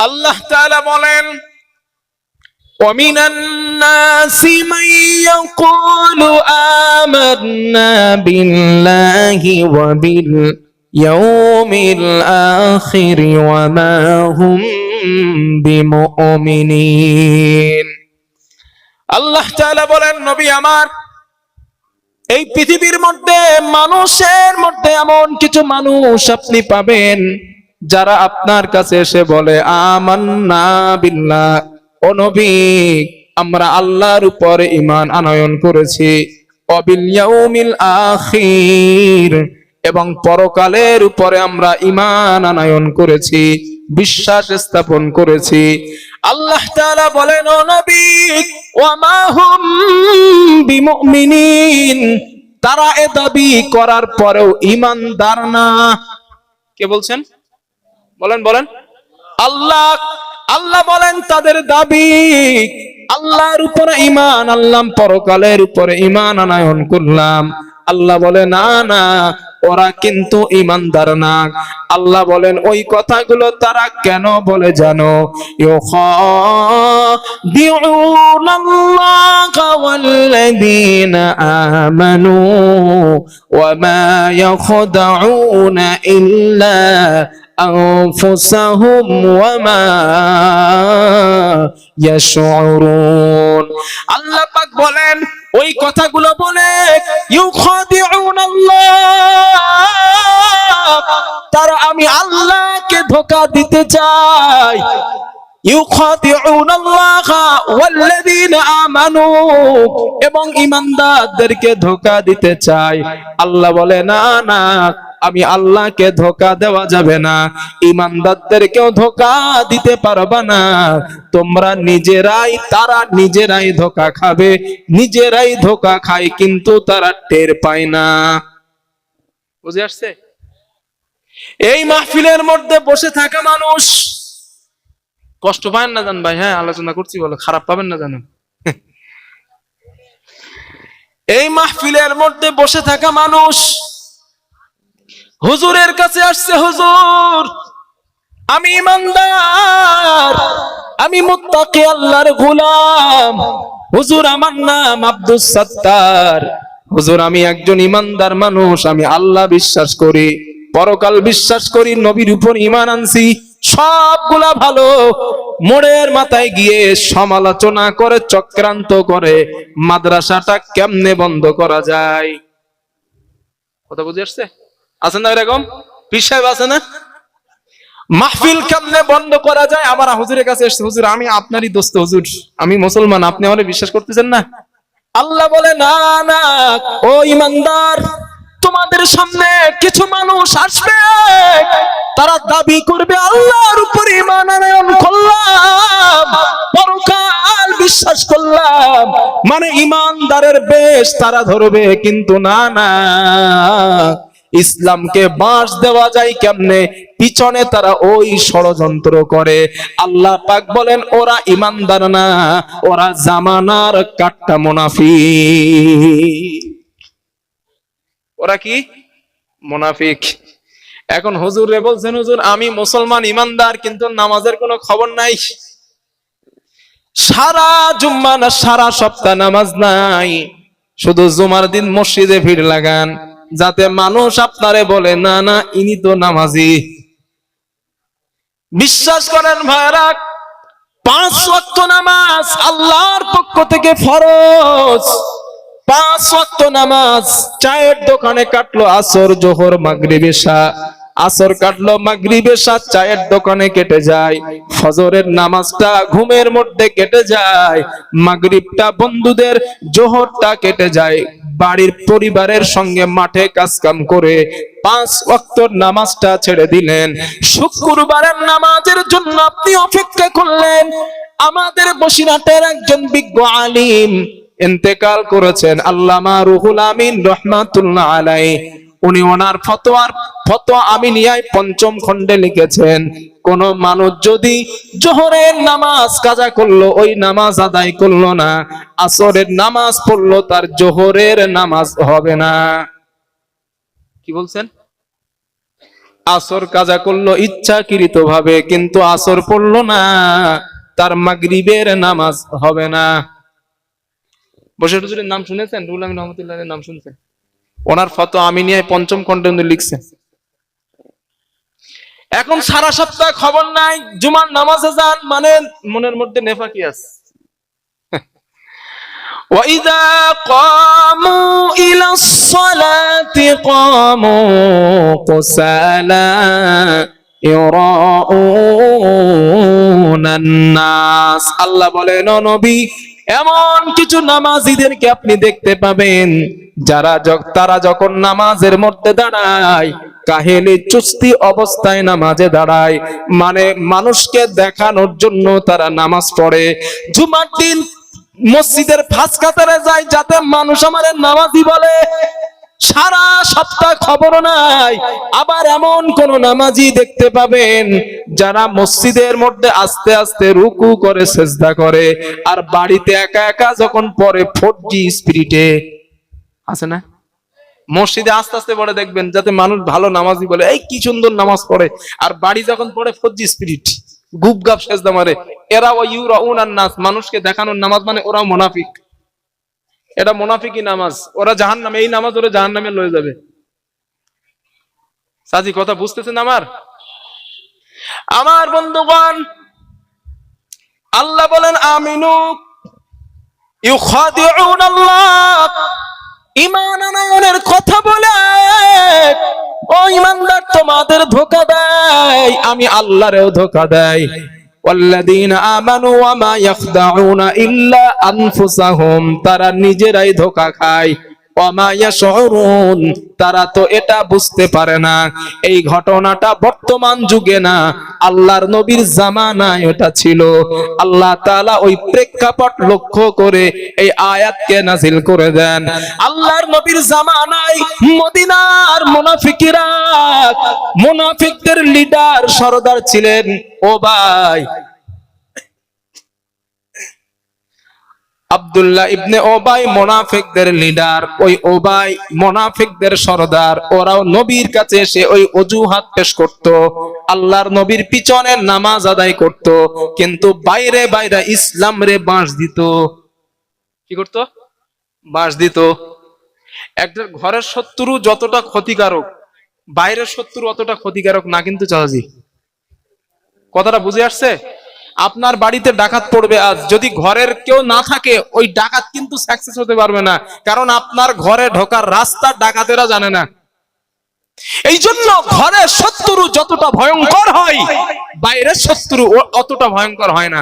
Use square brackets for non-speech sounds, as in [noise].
আল্লাহ তাআলা বলেন ومن الناس من يقول آمنا بالله وباليوم الآخر وما هم بمؤمنين আল্লাহ তাআলা বলেন নবী আমার এই পৃথিবীর মধ্যে মানুষের মধ্যে এমন কিছু মানুষ আপনি পাবেন যারা আপনার কাছে এসে বলে বিল্লাহ। আমরা আল্লাহর উপরে ইমান আনয়ন করেছি। এবং পরকালের উপরে আমরা ঈমান আনয়ন করেছি, বিশ্বাস স্থাপন করেছি। আল্লাহ বলেন, ও তারা এ দাবি করার পরেও ঈমানদার না। কে বলছেন? বলেন বলেন। আল্লাহ আল্লাহ বলেন তাদের দাবি, আল্লাহর উপরে ইমান আল্লাহ পরকালের উপরে ইমান আনায়ন করলাম। আল্লাহ বলে, না না, ওরা কিন্তু ইমানদার না। আল্লাহ বলেন, ওই কথাগুলো তারা কেন বলে জানো? আমানু, ওয়া ইল্লা أنفسهم وما يشعرون আল্লাহ পাক বলেন ওই কথাগুলো বলে ইউখাদিউন আল্লাহ তারা আমি আল্লাহকে ধোকা দিতে চাই ইউখাদিউন আল্লাহ ওয়াল্লাযীনা আমানু এবং ঈমানদারদেরকে ধোকা দিতে চাই আল্লাহ বলে না না আমি আল্লাহকে ধোকা দেওয়া যাবে না। ইমানদারদেরকেও ধোকা দিতে পারবা না। তোমরা নিজেরাই, তারা নিজেরাই ধোকা খাবে। নিজেরাই ধোকা খায়, কিন্তু তারা টের পায় না। বুঝে আসছে? এই মাহফিলের মধ্যে বসে থাকা মানুষ কষ্ট পায় না জান ভাই হ্যাঁ আলোচনা করছি, বলো, খারাপ পাবেন না জানেন। এই মাহফিলের মধ্যে বসে থাকা মানুষ হুজুরের কাছে আসছে, হুজুর, আমি ইমানদার, আমি মুত্তাকি আল্লাহর গোলাম। হুজুর, আমার নাম আব্দুস সাত্তার। হুজুর, আমি একজন ইমানদার মানুষ, আমি আল্লাহ বিশ্বাস করি, পরকাল বিশ্বাস করি, নবীর উপর ইমান আনছি, সবগুলা ভালো। মোড়ের মাথায় গিয়ে সমালোচনা করে, চক্রান্ত করে, মাদ্রাসাটা কেমনে বন্ধ করা যায়? কথা বুঝে আসছে? আছে না এরকম? পীর সাহেব আছে না? মাহফিল কেমনে বন্ধ করা যায়? আমার হুজুরের কাছে এসছে, হুজুর, আমি আপনারই দোস্ত, হুজুর। আমি মুসলমান, আপনি আমারে বিশ্বাস করতেছেন না? আল্লাহ বলে, না না, ও ইমানদার, তোমাদের সামনে কিছু মানুষ আসবে, তারা দাবি করবে, আল্লাহর উপর ইমান আনয়ন করলাম, পরকাল বিশ্বাস করলাম। মানে ইমানদারের বেশ তারা ধরবে, কিন্তু না না। ইসলামকে বাঁশ দেওয়া যায় কেমনে? পিছনে তারা ওই ষড়যন্ত্র করে। আল্লাহ পাক বলেন, ওরা ইমানদার না, ওরা জামানার কাট্টা মুনাফি ওরা কি? মুনাফিক। এখন হুজুর রে বলছেন, হুজুর, আমি মুসলমান ইমানদার, কিন্তু নামাজের কোনো খবর নাই। সারা জুম্মা না সারা সপ্তাহ নামাজ নাই। শুধু জুমার দিন মসজিদে ভিড় লাগান। যাতে মানুষ আপনারে বলে, না না, ইনি তো নামাজি। বিশ্বাস করেন ভাইরা পাঁচ ওয়াক্ত নামাজ আল্লাহর পক্ষ থেকে ফরজ। পাঁচ ওয়াক্ত নামাজ, চায়ের দোকানে কাটলো আসর, জোহর, মাগরিব, এশা। আসর কাটলো, মাগরিব, এশা, চায়ের দোকানে কেটে যায়। ফজরের নামাজটা ঘুমের মধ্যে কেটে যায়, মাগরিবটা বন্ধুদের জোহরটা কেটে যায়। বাড়ির পরিবারের সঙ্গে মাঠে কাজ কাম করে পাঁচ ওয়াক্তর নামাজটা ছেড়ে দিলেন। শুক্রবারের নামাজের জন্য আপনি অপেক্ষা করলেন। আমাদের বসিরহাটের একজন বিজ্ঞ আলিম ইন্তেকাল করেছেন, আল্লামা রুহুল আমিন রহমাতুল্লাহ আলাই উনি ওনার ফতোয়ার, ফতোয়া আমিনিয়ায় পঞ্চম খণ্ডে লিখেছেন কোন মানুষ যদি জোহরের নামাজ কাজা করল, ওই নামাজ আদায় করল না, আসরের নামাজ পড়ল, তার জোহরের নামাজ হবে না। কি বলছেন? আসর কাজা করল ইচ্ছাকৃত ভাবে কিন্তু আসর পড়ল না, তার মাগরিবের নামাজ হবে না। হুজুরের নাম শুনেছেন? রুল আমিন রহমতুল্লাহের নাম শুনছেন। ওনার ফটো আমিনিয়ায় পঞ্চম উনি লিখছেন। এখন সারা সপ্তাহ খবর নাই জুমার নামাজে যান মানে মনের মধ্যে নেফাকি আছে [laughs] وإذا قاموا إلى الصلاة قاموا قسالا يراءون الناس আল্লাহ বলেন ও নবী এমন কিছু নামাজীদেরকে আপনি দেখতে পাবেন যারা যখ- তারা যখন নামাজের মধ্যে দাঁড়ায় কাহেলি চুস্তি অবস্থায় নামাজে দাঁড়ায়। মানে মানুষকে দেখানোর জন্য তারা নামাজ পড়ে। জুমার দিন মসজিদের ফাঁস কাতারে যায় যাতে মানুষ আমার নামাজি বলে। সারা সপ্তাহ খবর নাই। আবার এমন কোন নামাজি দেখতে পাবেন যারা মসজিদের মধ্যে আস্তে আস্তে রুকু করে সেজদা করে। আর বাড়িতে একা একা যখন পরে ফোর জি স্পিরিটে। আছে না? মসজিদে আস্তে আস্তে পড়ে দেখবেন যাতে মানুষ ভালো নামাজি বলে, এই কি সুন্দর নামাজ পড়ে। আর বাড়ি যখন পড়ে ফোরজি স্পিরিট, গুপ গাপ সেজদা মারে। এরা ও ইউরা উনার নাস মানুষকে দেখানোর নামাজ মানে ওরাও মোনাফিক। এটা মোনাফিকি নামাজ। ওরা জাহান নামে এই নামাজ ওরা জাহান নামে লয়ে যাবে। সাজি, কথা বুঝতেছেন আমার? আমার বন্ধুগণ, আল্লাহ বলেন, আমিনু ইউখাদিউন আল্লাহ ইমান আনায়নের কথা বলে ও ইমানদার তোমাদের ধোকা দেয় আমি আল্লাহরেও ধোকা দেয় والذين آمنوا وما يخدعون إلا أنفسهم তারা নিজেরাই ধোকা খায় ওয়ামা ইয়াশউরুন তারা তো এটা বুঝতে পারে না। এই ঘটনাটা বর্তমান যুগে না, আল্লাহর নবীর জামানায় এটা ছিল। আল্লাহ তাআলা ওই প্রেক্ষাপট লক্ষ্য করে এই আয়াতকে নাজিল করে দেন। আল্লাহর নবীর জামানায় মদিনার মুনাফিকিরা, মুনাফিকদের লিডার সরদার ছিলেন ও ভাই। আব্দুল্লাহ ইবনে ওবাই মোনাফিকদের লিডার, ওই ওবাই মোনাফিকদের সরদার, ওরাও নবীর কাছে এসে ওই অজুহাত পেশ করত, আল্লাহর নবীর পিছনে নামাজ আদায় করত, কিন্তু বাইরে বাইরে ইসলাম রে বাঁশ দিত। কি করত? বাঁশ দিত। একটা ঘরের শত্রু যতটা ক্ষতিকারক, বাইরের শত্রু অতটা ক্ষতিকারক না কিন্তু চাচাজি কথাটা বুঝে আসছে? আপনার বাড়িতে ডাকাত পড়বে আজ। যদি ঘরের কেউ না থাকে, ওই ডাকাত কিন্তু সাকসেস হতে পারবে না। কারণ আপনার ঘরে ঢোকার রাস্তা ডাকাতেরা জানে না। এই জন্য ঘরের শত্রু যতটা ভয়ঙ্কর হয়, বাইরের শত্রু অতটা ভয়ঙ্কর হয় না।